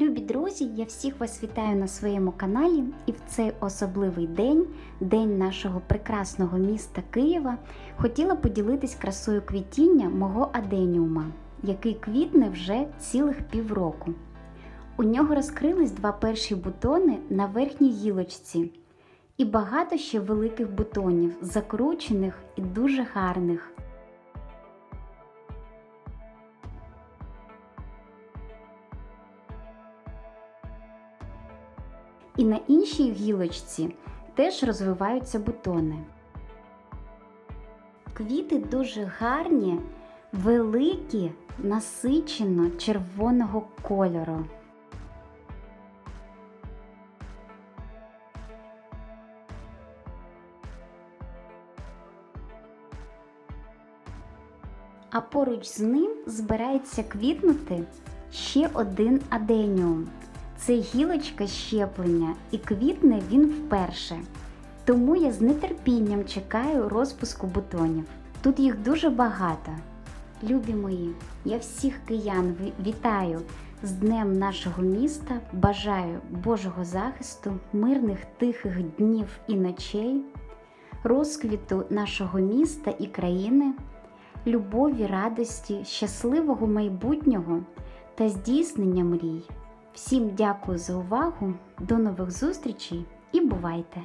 Любі друзі, я всіх вас вітаю на своєму каналі, і в цей особливий день, день нашого прекрасного міста Києва, хотіла поділитись красою квітіння мого аденіума, який квітне вже цілих півроку. У нього розкрились два перші бутони на верхній гілочці, і багато ще великих бутонів, закручених і дуже гарних. І на іншій гілочці теж розвиваються бутони. Квіти дуже гарні, великі, насичено червоного кольору. А поруч з ним збирається квітнути ще один аденіум. Це гілочка щеплення, і квітне він вперше. Тому я з нетерпінням чекаю розпуску бутонів. Тут їх дуже багато. Любі мої, я всіх киян вітаю з Днем нашого міста. Бажаю Божого захисту, мирних тихих днів і ночей, розквіту нашого міста і країни, любові, радості, щасливого майбутнього та здійснення мрій. Всім дякую за увагу, до нових зустрічей і бувайте!